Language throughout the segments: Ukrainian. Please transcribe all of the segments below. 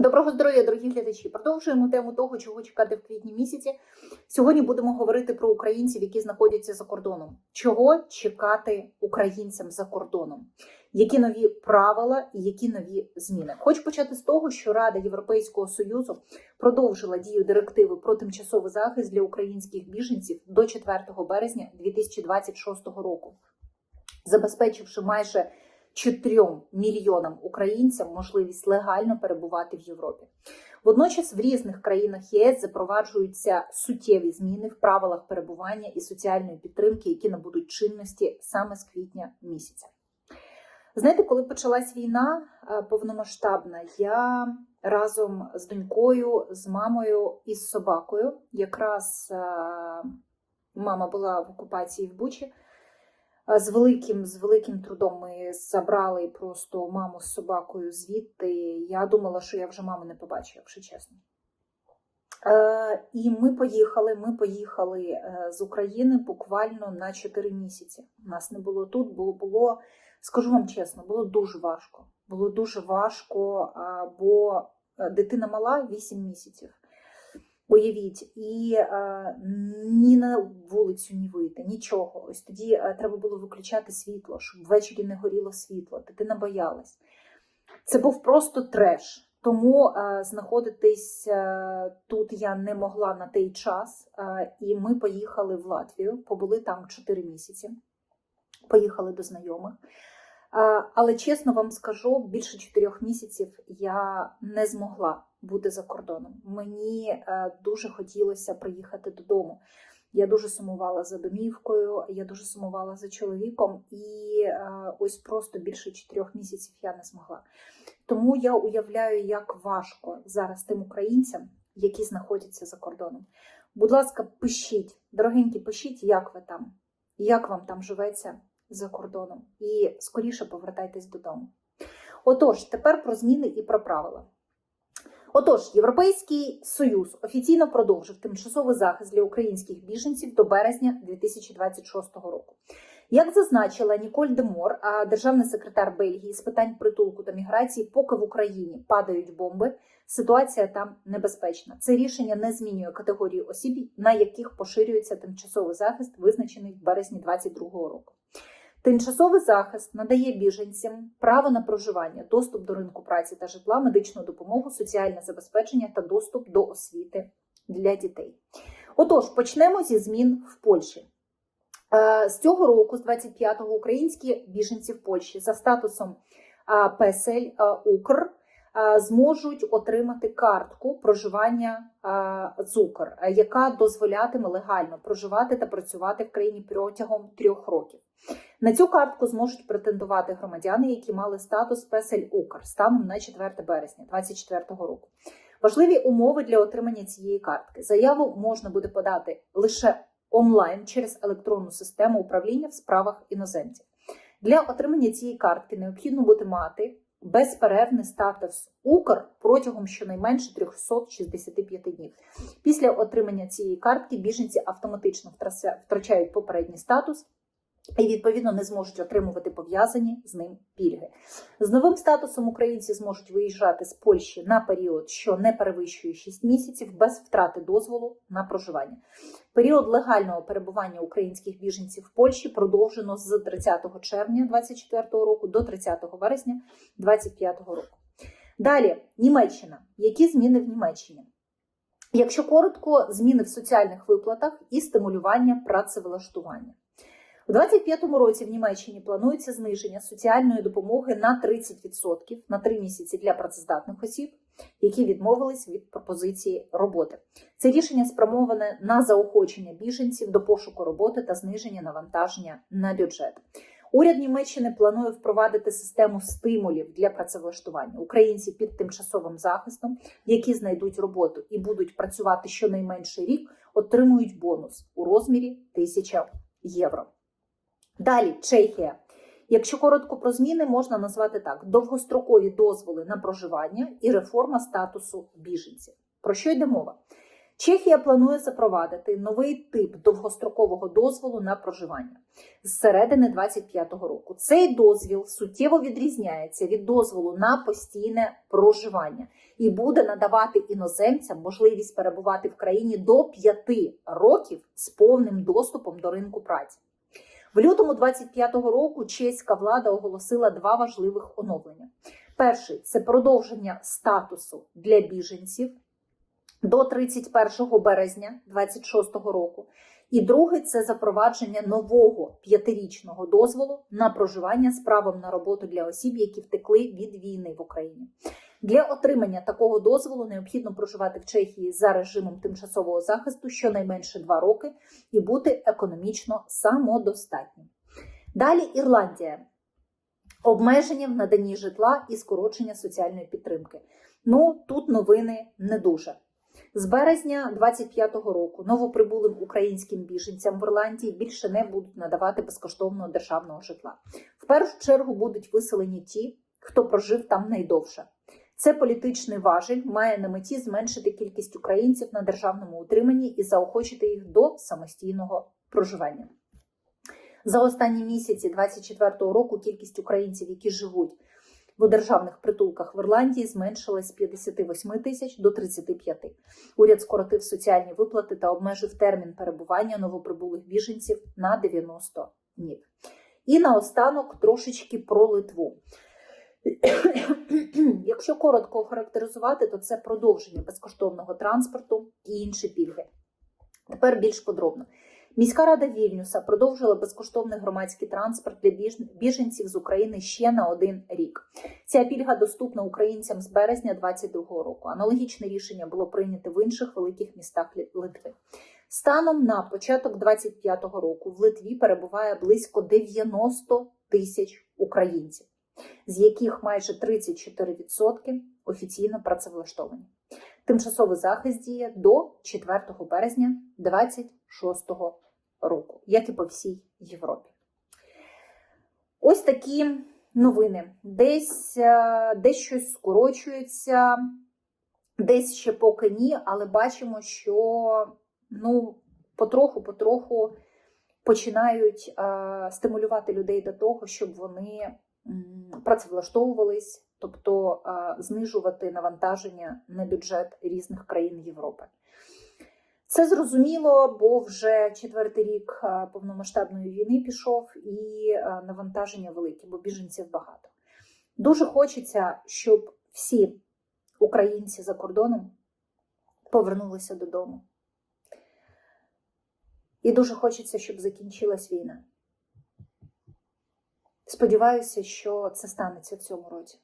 Доброго здоров'я, дорогі глядачі! Продовжуємо тему того, чого чекати в квітні місяці. Сьогодні будемо говорити про українців, які знаходяться за кордоном. Чого чекати українцям за кордоном? Які нові правила і які нові зміни? Хочу почати з того, що Рада Європейського союзу продовжила дію директиви про тимчасовий захист для українських біженців до 4 березня 2026 року, забезпечивши майже 4 мільйонам українцям можливість легально перебувати в Європі. Водночас в різних країнах ЄС запроваджуються суттєві зміни в правилах перебування і соціальної підтримки, які набудуть чинності саме з квітня місяця. Знаєте, коли почалась війна е, повномасштабна, я разом з донькою, з мамою і з собакою, якраз е, мама була в окупації в Бучі. Е, З великим, з великим трудом ми забрали просто маму з собакою звідти. Я думала, що я вже маму не побачу, якщо чесно. Е, і ми поїхали. Ми поїхали е, з України буквально на 4 місяці. Нас не було тут, бо було, скажу вам чесно, було дуже важко. Було дуже важко, бо е, дитина мала 8 місяців. Уявіть, і е, ні на вулицю ні вийти, нічого. Ось тоді е, треба було виключати світло, щоб ввечері не горіло світло. Дитина боялась. Це був просто треш. Тому е, знаходитись е, тут я не могла на той час. Е, і ми поїхали в Латвію, побули там 4 місяці. Поїхали до знайомих. Е, але чесно вам скажу, більше 4 місяців я не змогла бути за кордоном. Мені е, дуже хотілося приїхати додому. Я дуже сумувала за домівкою, я дуже сумувала за чоловіком, і е, ось просто більше чотирьох місяців я не змогла. Тому я уявляю, як важко зараз тим українцям, які знаходяться за кордоном. Будь ласка, пишіть, дорогенькі, пишіть, як ви там, як вам там живеться за кордоном, і скоріше повертайтесь додому. Отож, тепер про зміни і про правила. Отож, Європейський Союз офіційно продовжив тимчасовий захист для українських біженців до березня 2026 року. Як зазначила Ніколь Демор, а державний секретар Бельгії з питань притулку та міграції, поки в Україні падають бомби, ситуація там небезпечна. Це рішення не змінює категорії осіб, на яких поширюється тимчасовий захист, визначений в березні 2022 року. Тимчасовий захист надає біженцям право на проживання, доступ до ринку праці та житла, медичну допомогу, соціальне забезпечення та доступ до освіти для дітей. Отож, почнемо зі змін в Польщі. Е, З цього року, з 25-го, українські біженці в Польщі за статусом е, Укр зможуть отримати картку проживання з Укр, яка дозволятиме легально проживати та працювати в країні протягом трьох років. На цю картку зможуть претендувати громадяни, які мали статус ПСЛ Укр станом на 4 березня 2024 року. Важливі умови для отримання цієї картки. Заяву можна буде подати лише онлайн через електронну систему управління в справах іноземців. Для отримання цієї картки необхідно буде мати безперервний статус Укр протягом щонайменше 365 днів. Після отримання цієї картки біженці автоматично втрачають попередній статус і відповідно не зможуть отримувати пов'язані з ним пільги. З новим статусом українці зможуть виїжджати з Польщі на період, що не перевищує 6 місяців, без втрати дозволу на проживання. Період легального перебування українських біженців в Польщі продовжено з 30 червня 2024 року до 30 вересня 2025 року. Далі Німеччина. Які зміни в Німеччині? Якщо коротко, зміни в соціальних виплатах і стимулювання працевлаштування. У 2025 році в Німеччині планується зниження соціальної допомоги на 30% на 3 місяці для працездатних осіб, які відмовились від пропозиції роботи. Це рішення спрямоване на заохочення біженців до пошуку роботи та зниження навантаження на бюджет. Уряд Німеччини планує впровадити систему стимулів для працевлаштування. Українці під тимчасовим захистом, які знайдуть роботу і будуть працювати щонайменше рік, отримують бонус у розмірі 1000 євро. Далі Чехія. Якщо коротко про зміни, можна назвати так: довгострокові дозволи на проживання і реформа статусу біженців. Про що йде мова? Чехія планує запровадити новий тип довгострокового дозволу на проживання з середини 25-го року. Цей дозвіл суттєво відрізняється від дозволу на постійне проживання і буде надавати іноземцям можливість перебувати в країні до 5 років з повним доступом до ринку праці. В лютому 25-го року чеська влада оголосила два важливих оновлення. Перший це продовження статусу для біженців до 31 березня 26-го року. І другий це запровадження нового п'ятирічного дозволу на проживання з правом на роботу для осіб, які втекли від війни в Україні. Для отримання такого дозволу необхідно проживати в Чехії за режимом тимчасового захисту щонайменше два роки і бути економічно самодостатнім. Далі Ірландія. Обмеження в наданні житла і скорочення соціальної підтримки. Ну тут новини не дуже. З березня 25-го року новоприбулим українським біженцям в Ірландії більше не будуть надавати безкоштовного державного житла. В першу чергу будуть виселені ті, хто прожив там найдовше. Це політичний важіль має на меті зменшити кількість українців на державному утриманні і заохочити їх до самостійного проживання. За останні місяці 24-го року кількість українців, які живуть в державних притулках в Ірландії, зменшилась з 58 тисяч до 35. Уряд скоротив соціальні виплати та обмежив термін перебування новоприбулих біженців на 90 днів. І наостанок трошечки про Литву. Якщо коротко охарактеризувати, то це продовження безкоштовного транспорту і інші пільги. Тепер більш подробно. Міська рада Вільнюса продовжила безкоштовний громадський транспорт для біженців з України ще на один рік. Ця пільга доступна українцям з березня 2022 року. Аналогічне рішення було прийнято в інших великих містах Литви. Станом на початок 2025 року в Литві перебуває близько 90 тисяч українців, з яких майже 34% офіційно працевлаштовані. Тимчасовий захист діє до 4 березня 2026 року, як і по всій Європі. Ось такі новини. Десь, е, десь щось скорочується, десь ще поки ні, але бачимо, що ну, потроху-потроху починають е, стимулювати людей до того, щоб вони працевлаштовувались, тобто е, знижувати навантаження на бюджет різних країн Європи. Це зрозуміло, бо вже четвертий рік е, повномасштабної війни пішов, і е, навантаження велике, бо біженців багато. Дуже хочеться, щоб всі українці за кордоном повернулися додому. І дуже хочеться, щоб закінчилась війна. Сподіваюся, що це станеться в цьому році.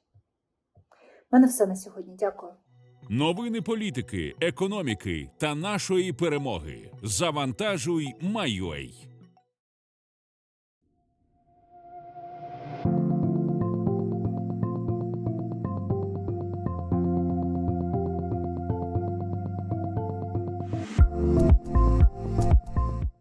У мене все на сьогодні. Дякую. Новини політики, економіки та нашої перемоги. Завантажуй Майой.